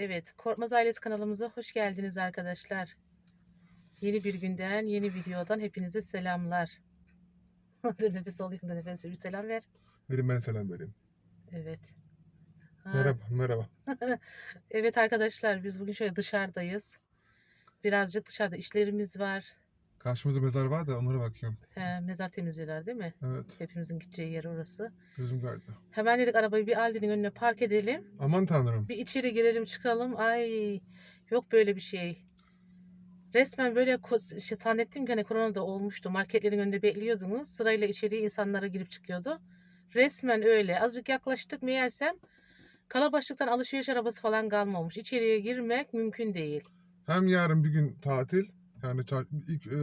Evet, Korkmaz Ailesi kanalımıza hoş geldiniz arkadaşlar. Yeni bir günden, yeni videodan hepinize selamlar. Dur nefes alayım da nefes bir selam ver. Verin ben selam vereyim. Evet. Ha, Merhaba, merhaba. Evet arkadaşlar biz bugün şöyle dışarıdayız. Birazcık dışarıda işlerimiz var. Karşımızda mezar var da onlara bakıyorum. He, mezar temizliyorlar değil mi? Evet, Hepimizin gideceği yer orası. gözüm kaydı. Hemen dedik arabayı bir Aldi'nin önüne park edelim. Aman tanrım. Bir içeri girelim çıkalım. Ay yok böyle bir şey. Resmen böyle şey, zannettim ki hani koronada olmuştu. Marketlerin önünde bekliyordunuz. Sırayla içeriye insanlara girip çıkıyordu. Resmen öyle. Azıcık yaklaştık meğersem kalabalıktan alışveriş arabası falan kalmamış. İçeriye girmek mümkün değil. Hem yarın bir gün tatil. Yani ilk e,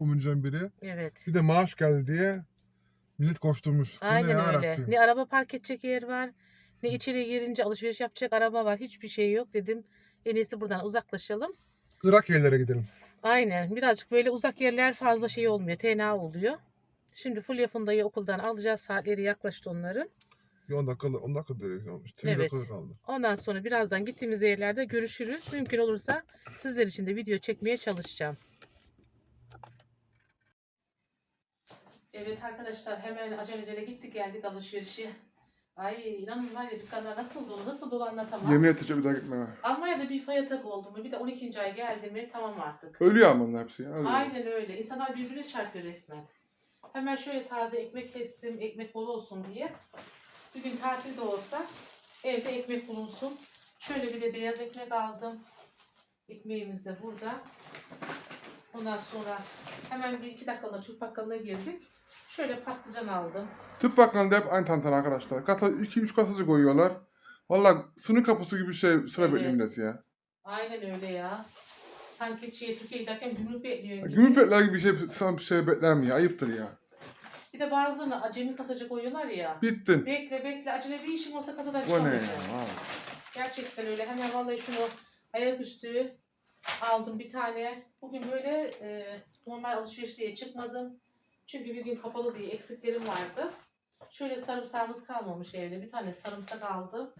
günümüzden biri. Evet. Bir de maaş geldi diye millet koşturmuş. Ne Aynen ya öyle. Ne araba park edecek yer var. Ne içeriye girince alışveriş yapacak araba var. Hiçbir şey yok dedim. En iyisi buradan uzaklaşalım. Irak yerlere gidelim. Aynen. Birazcık böyle uzak yerler fazla şey olmuyor. TNA oluyor. Şimdi Fulya Funda'yı okuldan alacağız. Saatleri yaklaştı onların. Bir 10 dakika, 10 dakika direkt olmuş. 8 Evet. dakika kaldı. Ondan sonra birazdan gittiğimiz yerlerde görüşürüz. Mümkün olursa sizler için de video çekmeye çalışacağım. Evet arkadaşlar hemen acelecele gittik geldik alışverişe. Ay inanın var ya dükkanlar nasıl dolu nasıl dolu anlatamam. Yemin edeceğim bir daha gitme. Almanya'da bir fay atak oldu mu bir de 12. ay geldi mi tamam artık. Ölüyor ama onlar hepsi ya. Ölüyor. Aynen öyle. İnsanlar birbirine çarpıyor resmen. Hemen şöyle taze ekmek kestim. Ekmek bol olsun diye. Bir gün tatil de olsa evde ekmek bulunsun. Şöyle bir de beyaz ekmek aldım. Ekmeğimiz de burada. Ondan sonra hemen bir iki dakikalığına Türk bakkalına girdik. Şöyle patlıcan aldım. Tıp bakkalında hep aynı tantana arkadaşlar. Kasa, 2-3 kasası koyuyorlar. Valla sınır kapısı gibi şey sıra Evet. bekliyor millet ya. Aynen öyle ya. Sanki şey Türkiye'ye giderken gümrük bekliyor gibi. Gümrük bekler gibi bir şey, bir şey beklenmiyor. Ayıptır ya. Bir de bazılarını acemi kasacı koyuyorlar ya. Bittin. Bekle bekle acele bir işim olsa kasadan O ne ya? çıkamayacağım. Ha. Gerçekten öyle. Hemen vallahi şunu ayaküstü aldım bir tane. Bugün böyle e, normal alışveriş diye çıkmadım. Çünkü bir gün kapalı diye eksiklerim vardı. Şöyle sarımsağımız kalmamış evde. Bir tane sarımsak aldım.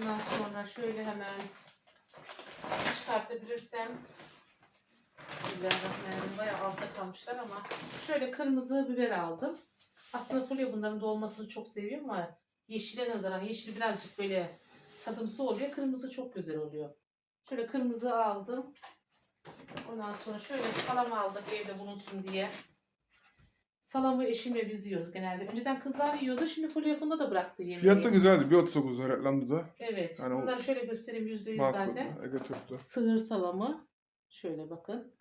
Ondan sonra şöyle hemen çıkartabilirsem Bismillahirrahmanirrahim. Bayağı altta kalmışlar ama şöyle kırmızı biber aldım. Aslında Fulya bunların dolmasını çok seviyorum ama yeşile nazaran yeşil birazcık böyle tadımsı oluyor. Kırmızı çok güzel oluyor. Şöyle kırmızı aldım. Ondan sonra şöyle salam aldık evde bulunsun diye. Salamı eşimle biz yiyoruz genelde. Önceden kızlar yiyordu. Şimdi Fulya Funda da bıraktı yemeği. Fiyat da güzeldi. Bir 39 reklamda da. Evet. Yani o- Bunları şöyle göstereyim yüzde yüz Makul. zaten. Ege Türk'te. Sığır salamı. Şöyle bakın.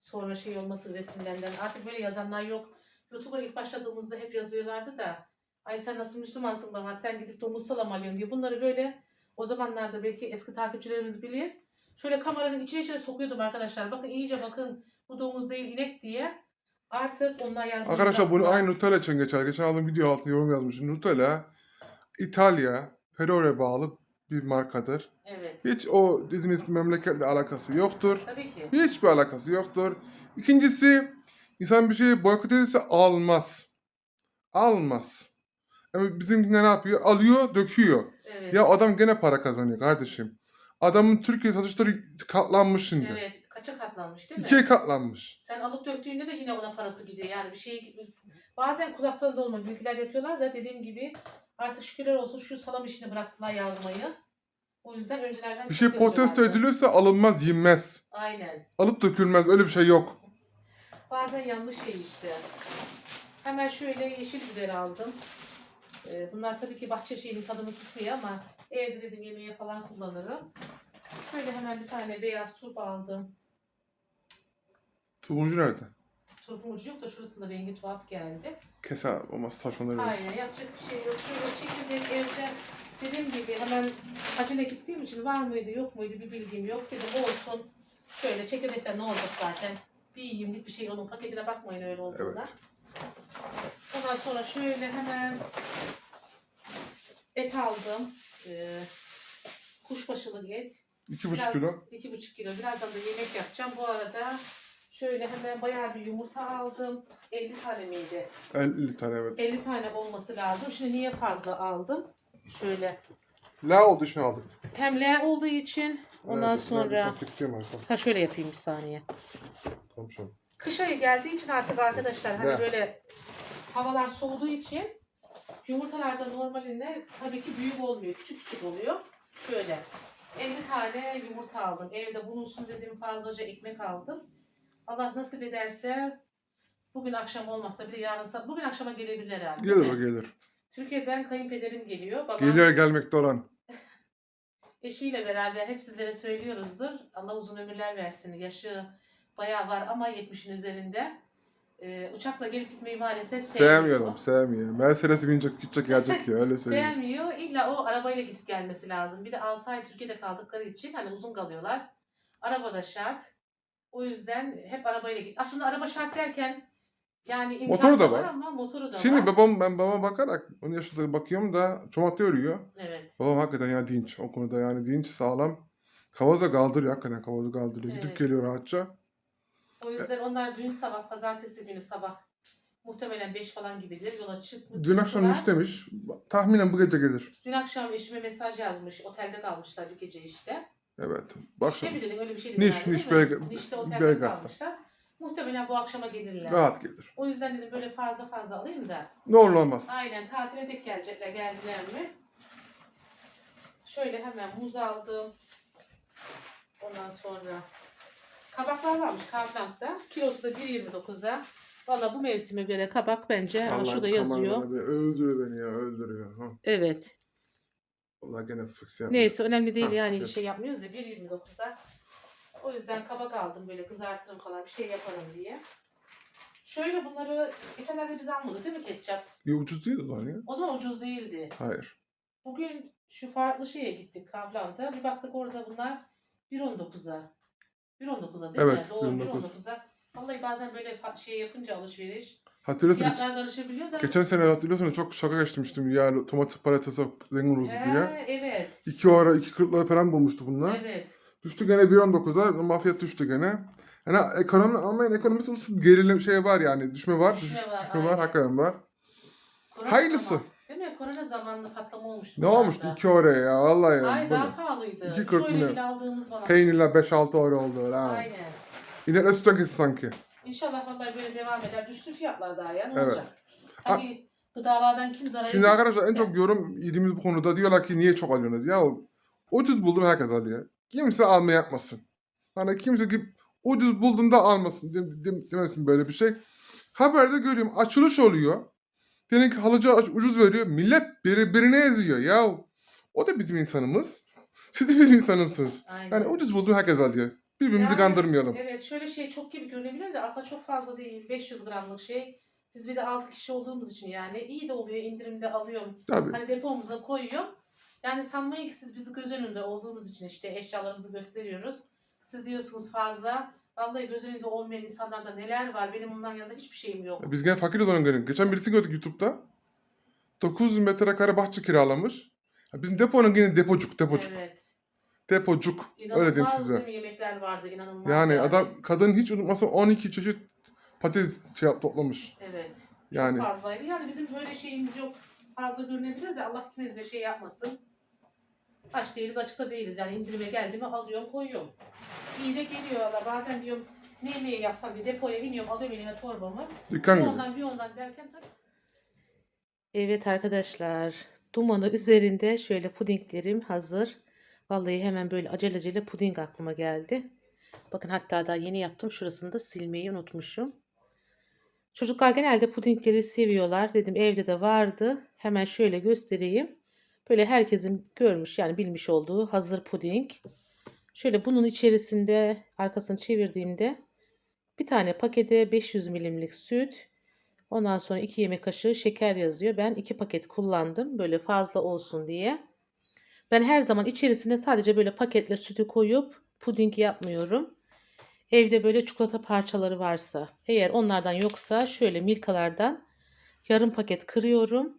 Sonra şey olması resimlerden. Artık böyle yazanlar yok. YouTube'a ilk başladığımızda hep yazıyorlardı da. Ay sen nasıl Müslümansın bana sen gidip domuz salamı alıyorsun diye. Bunları böyle o zamanlarda belki eski takipçilerimiz bilir. Şöyle kameranın içine içine sokuyordum arkadaşlar. Bakın iyice bakın bu domuz değil inek diye. Artık onlar yazmaya Arkadaşlar bunu aynı Nutella için geçer. Geçen aldığım video altına yorum yazmışım. Nutella İtalya, Ferrore bağlı bir markadır. Evet. Hiç o dediğiniz memleketle alakası yoktur. Tabii ki. Hiçbir alakası yoktur. İkincisi insan bir şeyi boykot ederse almaz. Almaz. Ama bizimkiler ne yapıyor? Alıyor, döküyor. Evet. Ya adam gene para kazanıyor kardeşim. Adamın Türkiye satışları katlanmış şimdi. Evet. Kaça katlanmış değil mi? İkiye katlanmış. Sen alıp döktüğünde de yine ona parası gidiyor. Yani bir şey bazen kulaktan dolma bilgiler yapıyorlar da dediğim gibi artık şükürler olsun şu salam işini bıraktılar yazmayı. O yüzden öncelerden Bir şey çok protesto yazıyorlardı. ediliyorsa alınmaz, yenmez. Aynen. Alıp dökülmez. Öyle bir şey yok. Bazen yanlış şey işte. Hemen şöyle yeşil biber aldım. Ee, bunlar tabii ki bahçe şeyinin tadını tutmuyor ama evde dedim yemeğe falan kullanırım. Şöyle hemen bir tane beyaz turp aldım. Turuncu nerede? Turpun ucu yok da şurasında rengi tuhaf geldi. Keser olmaz taşlanır. Aynen yapacak bir şey yok. Şöyle çekirdek evde dediğim gibi hemen acele gittiğim için var mıydı yok muydu bir bilgim yok. Dedim olsun. Şöyle çekirdekler ne olacak zaten. Bir yiyimlik bir şey onun paketine bakmayın öyle olduğunda. Evet. Ondan sonra şöyle hemen et aldım. Ee, kuşbaşılık et. İki buçuk Biraz- kilo. iki buçuk kilo. Birazdan da yemek yapacağım. Bu arada şöyle hemen bayağı bir yumurta aldım. 50 tane miydi? 50 tane evet. 50 tane olması lazım. Şimdi niye fazla aldım? Şöyle La oldu için aldık. hem L olduğu için ondan Nerede? sonra var. ha şöyle yapayım bir saniye. Komşum. Kış ayı geldiği için artık arkadaşlar hani Ne? böyle havalar soğuduğu için yumurtalarda normalinde tabii ki büyük olmuyor. Küçük küçük oluyor. Şöyle 50 tane yumurta aldım. Evde bulunsun dedim fazlaca ekmek aldım. Allah nasip ederse bugün akşam olmazsa bile yarın sabah bugün akşama gelebilirler herhalde. Gelir o gelir. Türkiye'den kayınpederim geliyor. Babam Geliyor gelmekte olan. eşiyle beraber hep sizlere söylüyoruzdur. Allah uzun ömürler versin. Yaşı bayağı var ama 70'in üzerinde. Ee, uçakla gelip gitmeyi maalesef sevmiyor. Sevmiyorum, sevmiyorum. Mercedes'e binecek, gidecek, gelecek ya öyle söyleyeyim. Sevmiyor. İlla o arabayla gidip gelmesi lazım. Bir de 6 ay Türkiye'de kaldıkları için hani uzun kalıyorlar. Araba da şart. O yüzden hep arabayla git. Aslında araba şart derken yani imkan Motoru da var. ama motoru da Şimdi var. babam, ben babama bakarak onun yaşında bakıyorum da çomakta örüyor. Evet. Babam hakikaten ya dinç. O konuda yani dinç, sağlam. Kavaza kaldırıyor hakikaten kavaza kaldırıyor. Gidip Evet. geliyor rahatça. O yüzden onlar dün sabah, pazartesi günü sabah muhtemelen 5 falan gibidir. Yola çıkmış. Dün akşam üç demiş. Tahminen bu gece gelir. Dün akşam eşime mesaj yazmış. Otelde kalmışlar bir gece işte. Evet. Bak mi dedin öyle bir şey Niş, herhalde, niş, değil mi? Belgrad- Nişte otelde Belgrad'da. kalmışlar. Muhtemelen bu akşama gelirler. rahat gelir. O yüzden dedim böyle fazla fazla alayım da. Ne olur olmaz. Aynen tatile dek gelecekler geldiler mi? Şöyle hemen muz aldım. Ondan sonra kabaklar varmış Kaufland'da. Kilosu da 1.29'a. Valla bu mevsime göre kabak bence. Vallahi şurada yazıyor. Öldürüyor beni ya öldürüyor. Ha. Evet. Vallahi gene fıks ya. Neyse önemli değil Ha, yani evet. şey yapmıyoruz ya 1.29'a. O yüzden kabak aldım böyle kızartırım falan bir şey yaparım diye. Şöyle bunları geçenlerde biz almadık değil mi ketçap? Ya ucuz değil o zaman ya. O zaman ucuz değildi. Hayır. Bugün şu farklı şeye gittik Kavlan'da. Bir baktık orada bunlar 1.19'a. 1.19'a değil Evet, mi? Doğru 1.19. 1.19'a. Vallahi bazen böyle şey yapınca alışveriş Hatırlıyorsun. fiyatlar karışabiliyor da. Geçen sene hatırlıyorsun çok şaka geçmiştim ya tomat patatesi zengin He, diye. evet. 2 ara 2.40'lara falan bulmuştu bunlar. Evet. Düştü gene 1.19'a mafya düştü gene. Yani ekonomi Almanya ekonomisi usul gerilim şey var yani düşme var. Düşme Düşme var, var, aynen. hakikaten var. Korona Hayırlısı. zaman- Değil mi? Korona zamanında patlama olmuştu. Ne olmuştu 2 oraya ya vallahi ya. Ay böyle. daha pahalıydı. İki kırk Şöyle milyon. bile aldığımız falan. Peynirler 5-6 euro oldu ha. Aynen. İnekler sütten kesin sanki. İnşallah vallahi böyle devam eder. Düşsün fiyatlar daha ya. Ne Evet. olacak? Sanki gıdalardan kim zarar Şimdi arkadaşlar en çok yorum yediğimiz bu konuda diyorlar ki niye çok alıyorsunuz? Ya ucuz buldum herkes alıyor. Kimse alma yapmasın. Hani kimse ki ucuz buldum da almasın de- de- demesin böyle bir şey. Haberde görüyorum açılış oluyor. Diyelim ki halıcı ucuz veriyor. Millet birbirine eziyor ya. O da bizim insanımız. Siz de bizim insanımsınız. Aynen. Yani ucuz buldum herkes alıyor. Birbirimizi Yani, kandırmayalım. Evet şöyle şey çok gibi görünebilir de aslında çok fazla değil. 500 gramlık şey. Biz bir de 6 kişi olduğumuz için yani iyi de oluyor indirimde alıyorum. Tabii. Hani depomuza koyuyorum. Yani sanmayın ki siz bizi göz önünde olduğumuz için işte eşyalarımızı gösteriyoruz. Siz diyorsunuz fazla. Vallahi göz önünde olmayan insanlarda neler var. Benim onların yanında hiçbir şeyim yok. Biz gene fakiriz onun göre. Geçen birisi gördük YouTube'da. 900 metrekare bahçe kiralamış. Ya Bizim deponun gene depocuk, depocuk. Evet. Depocuk. İnanılmaz Öyle diyeyim size. değil mi yemekler vardı inanılmaz. Yani adam kadın hiç unutmasa 12 çeşit patates şey yap, toplamış. Evet. Yani Çok fazlaydı. Yani bizim böyle şeyimiz yok. Fazla görünebilir de Allah yine de şey yapmasın. Aç değiliz, açıkta değiliz. Yani indirime geldi mi alıyorum, koyuyorum. İyi de geliyor valla. Bazen diyorum ne yemeği yapsam diye depoya iniyorum, alıyorum elime torbamı. dükkan Bir gibi. ondan bir ondan derken tabii. Evet arkadaşlar. Dumanı üzerinde şöyle pudinglerim hazır. Vallahi hemen böyle acele acele puding aklıma geldi. Bakın hatta daha yeni yaptım. Şurasını da silmeyi unutmuşum. Çocuklar genelde pudingleri seviyorlar. Dedim evde de vardı. Hemen şöyle göstereyim. Böyle herkesin görmüş yani bilmiş olduğu hazır puding. Şöyle bunun içerisinde arkasını çevirdiğimde bir tane pakete 500 milimlik süt, ondan sonra 2 yemek kaşığı şeker yazıyor. Ben 2 paket kullandım böyle fazla olsun diye. Ben her zaman içerisine sadece böyle paketle sütü koyup puding yapmıyorum. Evde böyle çikolata parçaları varsa, eğer onlardan yoksa şöyle Milka'lardan yarım paket kırıyorum.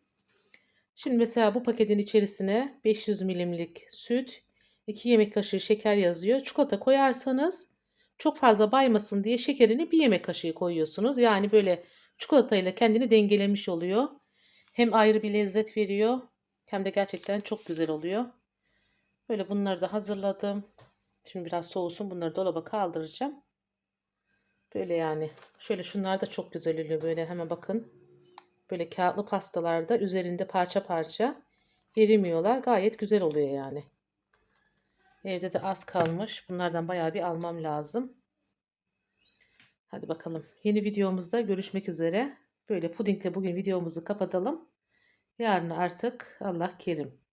Şimdi mesela bu paketin içerisine 500 milimlik süt, 2 yemek kaşığı şeker yazıyor. Çikolata koyarsanız çok fazla baymasın diye şekerini bir yemek kaşığı koyuyorsunuz. Yani böyle çikolatayla kendini dengelemiş oluyor. Hem ayrı bir lezzet veriyor hem de gerçekten çok güzel oluyor. Böyle bunları da hazırladım. Şimdi biraz soğusun. Bunları dolaba kaldıracağım. Böyle yani. Şöyle şunlar da çok güzel oluyor. Böyle hemen bakın. Böyle kağıtlı pastalarda üzerinde parça parça erimiyorlar. Gayet güzel oluyor yani. Evde de az kalmış. Bunlardan bayağı bir almam lazım. Hadi bakalım. Yeni videomuzda görüşmek üzere. Böyle pudingle bugün videomuzu kapatalım. Yarın artık Allah kerim.